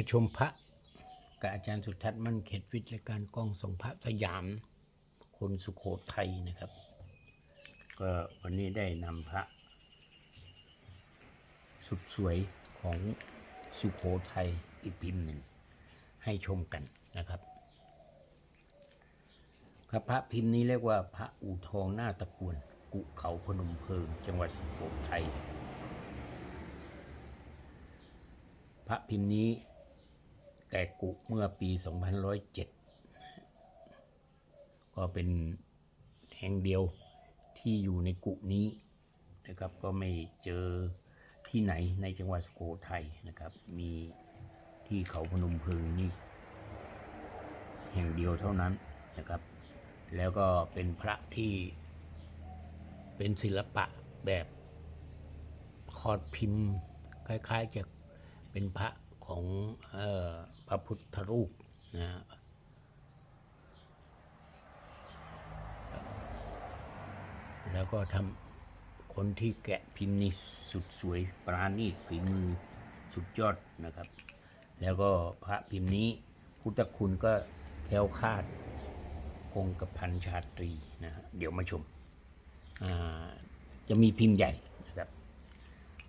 มาชมพระกับอาจารย์สุทัศน์มั่นเขตวิทย์ราการกล้องส่องพระสยาม คนสุโขทัยนะครับ ก็วันนี้ได้นำพระ สุดสวยของสุโขทัยอีกพิมพ์หนึ่ง ให้ชมกันนะครับครับพระพิมพ์นี้เรียกว่าพระอู่ทองหน้าตะกวน กุเขาพนมเพิง จังหวัดสุโขทัยพระพิมพ์นี้ แกกุเมื่อปี 2107 ก็เป็นแห่งเดียวที่อยู่ในกุนี้นะครับ ก็ไม่เจอที่ไหนในจังหวัดสุโขทัยนะครับ มีที่เขาพนมพิงนี่แห่งเดียวเท่านั้นนะครับ แล้วก็เป็นพระที่เป็นศิลปะแบบคอดพิมพ์ คล้ายๆจะเป็นพระ ของออพระพุทธรูปนะฮะแล้วก็ทำคนที่แกะพิมนี่สุดสวยปราณีตฝีมือสุดยอดนะครับ แล้วก็พระพิมพ์นี้พุทธคุณก็แคล้วคาดคงกับพันชาตรีนะฮะเดี๋ยวมาชม จะมีพิมพ์ใหญ่นะครับ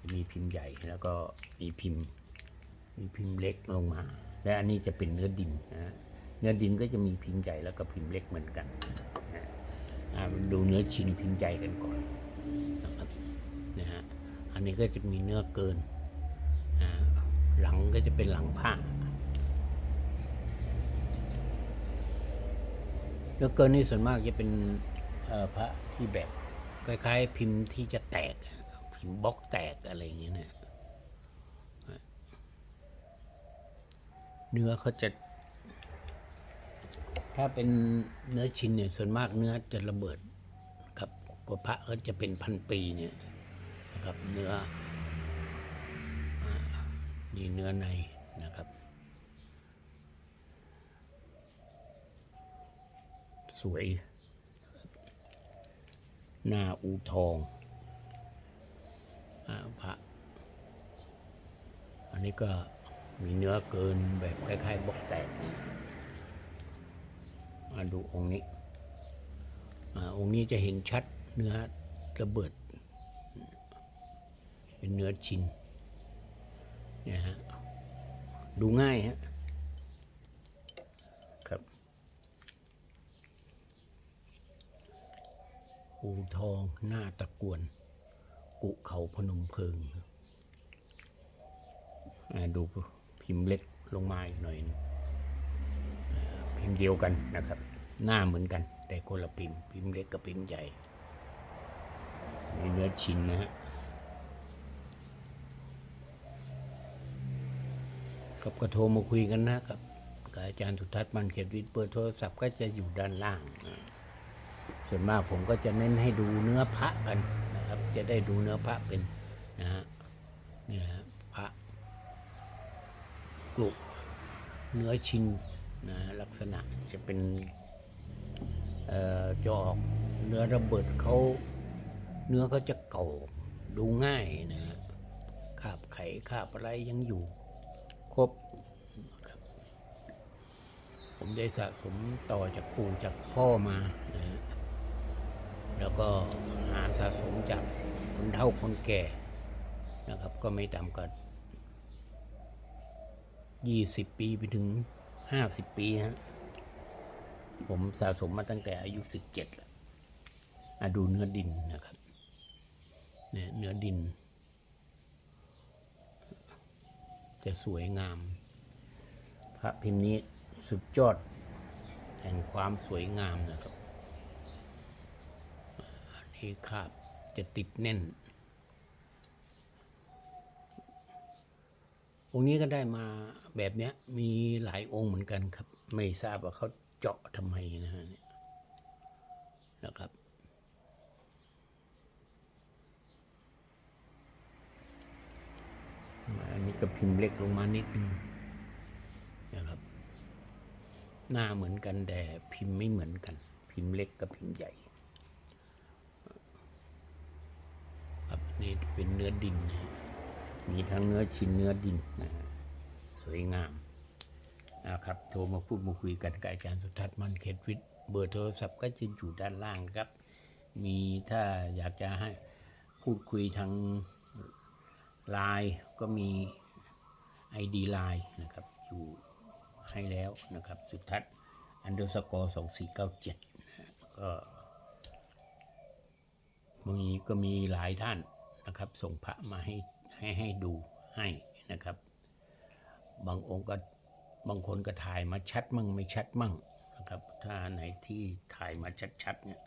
จะมีพิมพ์ใหญ่แล้วก็มีพิมพ์ มีพิมพ์เล็กลงมา และอันนี้จะเป็นเนื้อดินนะเนื้อดินก็จะมีพิมพ์ใหญ่แล้วก็พิมพ์เล็กเหมือนกันนะดูเนื้อชิ้นพิมพ์ใหญ่กันก่อนนะครับนะฮะอันนี้ก็จะมีเนื้อเกิน หลังก็จะเป็นหลังผ้าเนื้อเกินนี่ส่วนมากจะเป็นพระที่แบบคล้ายๆ พิมพ์ที่จะแตกพิมพ์บล็อกแตกอะไรอย่างเงี้ยนะ เนื้อเขาจะ ถ้าเป็นเนื้อชิ้นเนี่ยส่วนมากเนื้อจะระเบิดครับเพราพระเขาจะเป็นพันปีเนี่ยนะครับเนื้ออ่านี่เนื้อในนะครับ สวยหน้าอูทองอพระอันนี้ก็ มีเนื้อเกินแบบคล้ายๆบอกแตกมาดูองค์นี้อองค์นี้จะเห็นชัดเนื้อระเบิด เป็นเนื้อชิ้นนี่ยฮะดูง่ายฮะครับอูทองหน้าตะกวน กุเขาพนมเพิงดู พิมพ์เล็กลงมาอีกหน่อยนึงพิมพ์เดียวกันนะครับ หน้าเหมือนกัน แต่คนละพิมพ์ พิมพ์เล็กกับพิมพ์ใหญ่มีเนื้อชิ้นนะฮะกับก็โทรมาคุยกันนะครับกับอาจารย์สุทัศน์มันเขตวิทย์เบอร์โทรศัพท์ก็จะอยู่ด้านล่าง ส่วนมากผมก็จะเน้นให้ดูเนื้อพระกันนะครับ จะได้ดูเนื้อพระเป็นนะฮะเนี่ยฮะพระ กลุเนื้อชิ้นนะลักษณะจะเป็นจอกเนื้อระเบิดเขาเนื้อเขาจะเก่าดูง่ายนะฮะคาบไข่คาบอะไรยังอยู่ ครบครับผมได้สะสมต่อจากปู่จากพ่อมานะแล้วก็หาสะสมจากคนเฒ่าคนแก่นะครับ ก็ไม่ต่ำกว่า ยี่สิบปีไปถึงห้าสิบปีฮะผมสะสมมาตั้งแต่อายุสิบเจ็ดแล้วอะดูเนื้อดินนะครับ เนี่ยเนื้อดิน จะสวยงาม พระพิมพ์นี้สุดยอด แห่งความสวยงามนะครับ อันนี้คาบจะติดแน่น องค์นี้ก็ได้มาแบบเนี้ย มีหลายองค์เหมือนกันครับ ไม่ทราบว่าเขาเจาะทำไมนะฮะเนี่ยนะครับ อันนี้ก็พิมพ์เล็กลงมานิดนึงนะครับ หน้าเหมือนกันแต่พิมพ์ไม่เหมือนกัน พิมพ์เล็กกับพิมพ์ใหญ่ครับนี่เป็นเนื้อดินนะฮะ มีทั้งเนื้อชิ้นเนื้อดินนะสวยงามนะครับ โทรมาพูดมาคุยกันกับอาจารย์สุทัศน์มันเขตวิทย์เบอร์โทรศัพท์ก็จะอยู่ด้านล่างครับ มีถ้าอยากจะให้พูดคุยทางไลน์ก็มี ID ไลน์นะครับ อยู่ให้แล้วนะครับ สุทัศน์อันเดอร์สกอร์สองสี่เก้าเจ็ดก็มีก็มีหลายท่านนะครับ ส่งพระมาให้ ให้ให้ดูให้นะครับ บางองค์ก็บางคนก็ถ่ายมาชัดมั่งไม่ชัดมั่งนะครับ ถ้าไหนที่ถ่ายมาชัดๆเนี่ย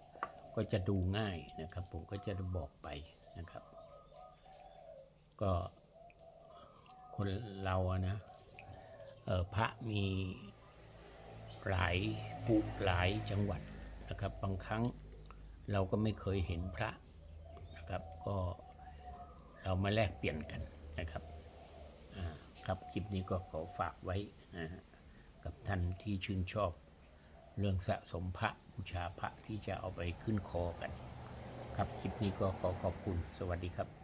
ก็จะดูง่ายนะครับ ผมก็จะบอกไปนะครับ ก็คนเราอะนะเออพระมีหลายปุหลายจังหวัดนะครับ บางครั้งเราก็ไม่เคยเห็นพระนะครับ ก็ เรามาแลกเปลี่ยนกันนะครับครับคลิปนี้ก็ขอฝากไว้นะฮะกับท่านที่ชื่นชอบ เรื่องสะสมพระบูชาพระที่จะเอาไปขึ้นคอกัน ครับคลิปนี้ก็ขอขอบคุณสวัสดีครับ